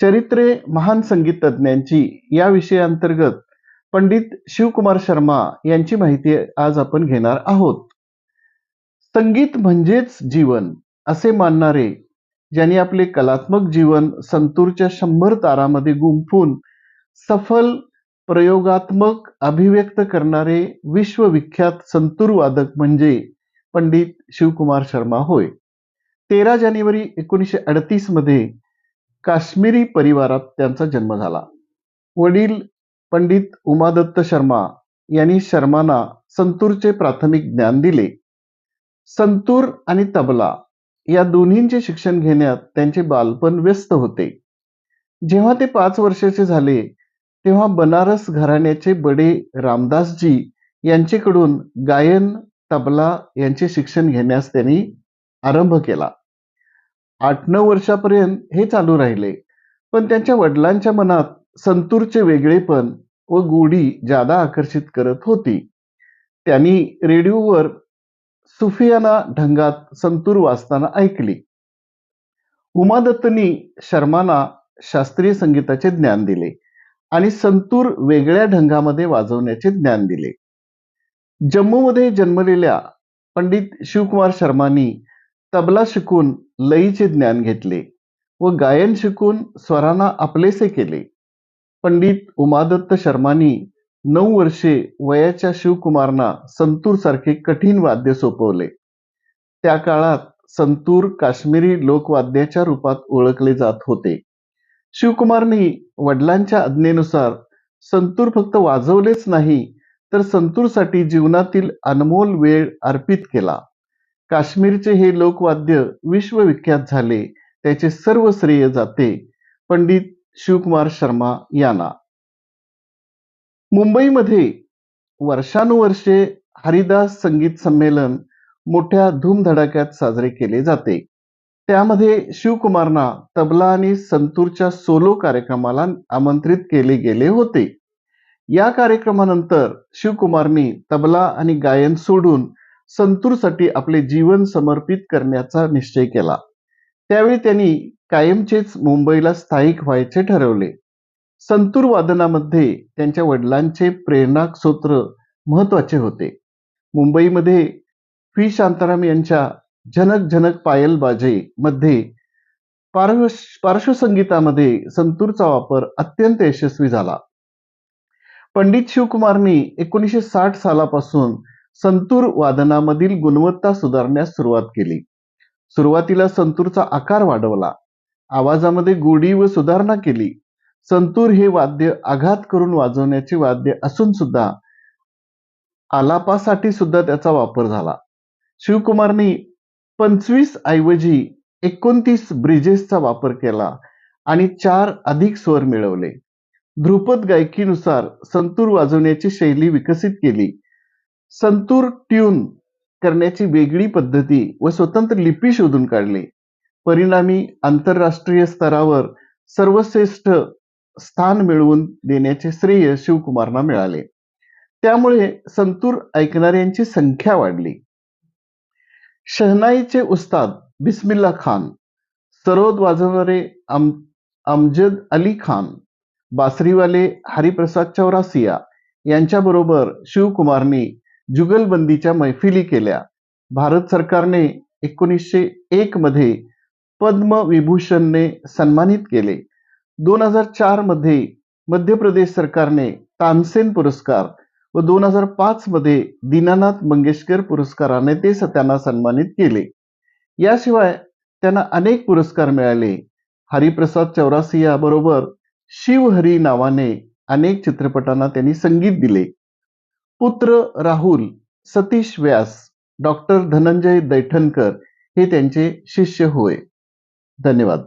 चरित्रे महान संगीत तज्ज्ञांची या विषयांतर्गत पंडित शिवकुमार शर्मा यांची माहिती आज आपण घेणार आहोत. संगीत म्हणजेच जीवन असे मानणारे ज्यांनी आपले कलात्मक जीवन संतूरच्या शंभर तारामध्ये गुंफून सफल प्रयोगात्मक अभिव्यक्त करणारे विश्वविख्यात संतूर वादक म्हणजे पंडित शिवकुमार शर्मा होय. तेरा जानेवारी एकोणीसशे अडतीसमध्ये काश्मीरी परिवारात त्यांचा जन्म झाला. वडील पंडित उमादत्त शर्मा यांनी शर्मांना संतूरचे प्राथमिक ज्ञान दिले. संतूर आणि तबला या दोन्हींचे शिक्षण घेण्यात त्यांचे बालपण व्यस्त होते. जेव्हा ते पाच वर्षाचे झाले तेव्हा बनारस घराण्याचे बडे रामदासजी यांच्याकडून गायन तबला यांचे शिक्षण घेण्यास त्यांनी आरंभ केला. आठ नऊ वर्षापर्यंत हे चालू राहिले. पण त्यांच्या वडिलांच्या मनात संतूरचे वेगळेपण व गोडी जादा आकर्षित करत होती. त्यांनी रेडिओवर सुफियाना ढंगात संतूर वाचताना ऐकली. उमादत्तनी शर्माना शास्त्रीय संगीताचे ज्ञान दिले आणि संतूर वेगळ्या ढंगामध्ये वाजवण्याचे ज्ञान दिले. जम्मूमध्ये जन्मलेल्या पंडित शिवकुमार शर्मानी तबला शिकून लईचे ज्ञान घेतले व गायन शिकून स्वरांना आपलेसे केले. पंडित उमादत्त शर्मानी नऊ वर्षे वयाच्या शिवकुमारना संतूर सारखे कठीण वाद्य सोपवले. त्या काळात संतूर काश्मीरी लोकवाद्याच्या रूपात ओळखले जात होते. शिवकुमारनी वडिलांच्या आज्ञेनुसार संतूर फक्त वाजवलेच नाही तर संतूरसाठी जीवनातील अनमोल वेळ अर्पित केला. काश्मीरचे हे लोकवाद्य विश्वविख्यात झाले. त्याचे सर्व श्रेय जाते. पंडित शिवकुमार शर्मा यांना. मुंबईमध्ये वर्षानुवर्षे हरिदास संगीत संमेलन मोठ्या धूमधडाक्यात साजरे केले जाते. त्यामध्ये शिवकुमारना तबला आणि संतूरच्या सोलो कार्यक्रमाला आमंत्रित केले गेले होते. या कार्यक्रमानंतर शिवकुमारनी तबला आणि गायन सोडून संतूरसाठी आपले जीवन समर्पित करण्याचा निश्चय केला. त्यावेळी त्यांनी कायमचेच मुंबईला स्थायिक व्हायचे ठरवले. संतूर वादनामध्ये त्यांच्या वडिलांचे प्रेरणास्त्रोत्र महत्त्वाचे होते. मुंबईमध्ये व्ही. शांताराम यांच्या झनक झनक पायल बाजे मध्ये पार्श्वसंगीतामध्ये संतूरचा वापर अत्यंत यशस्वी झाला. पंडित शिवकुमारनी एकोणीसशे साठ सालापासून संतूर वादनामधील गुणवत्ता सुधारण्यास सुरुवात केली. सुरुवातीला संतूरचा आकार वाढवला. आवाजामध्ये गोडी व सुधारणा केली. संतूर हे वाद्य आघात करून वाजवण्याचे वाद्य असून सुद्धा आलापासाठी सुद्धा त्याचा वापर झाला. शिवकुमारनी पंचवीस ऐवजी एकोणतीस ब्रिजेसचा वापर केला आणि चार अधिक स्वर मिळवले. ध्रुपद गायकीनुसार संतूर वाजवण्याची शैली विकसित केली. संतूर ट्यून करण्याची वेगळी पद्धती व स्वतंत्र लिपी शोधून काढली. परिणामी आंतरराष्ट्रीय स्तरावर सर्वश्रेष्ठ स्थान मिळवून देण्याचे श्रेय शिवकुमारना मिळाले. त्यामुळे संतूर ऐकणाऱ्यांची संख्या वाढली. शहनाईचे उस्ताद बिस्मिल्ला खान सरोद वाजवणारे आम अमजद अली खान बासरीवाले हरिप्रसाद चौरासिया यांच्याबरोबर शिवकुमारनी जुगलबंदीच्या मैफिली केल्या. भारत सरकारने एकोणीसशे एक मध्ये पद्मविभूषणने सन्मानित केले. दोन हजार चारमध्ये मध्य प्रदेश सरकारने तानसेन पुरस्कार व दोन हजार पाच मध्ये दीनानाथ मंगेशकर पुरस्काराने ते त्यांना सन्मानित केले. याशिवाय त्यांना अनेक पुरस्कार मिळाले. हरिप्रसाद चौरासिया बरोबर शिवहरी नावाने अनेक चित्रपटांना त्यांनी संगीत दिले. पुत्र राहुल सतीश व्यास डॉक्टर धनंजय दैठणकर हे त्यांचे शिष्य होय. धन्यवाद.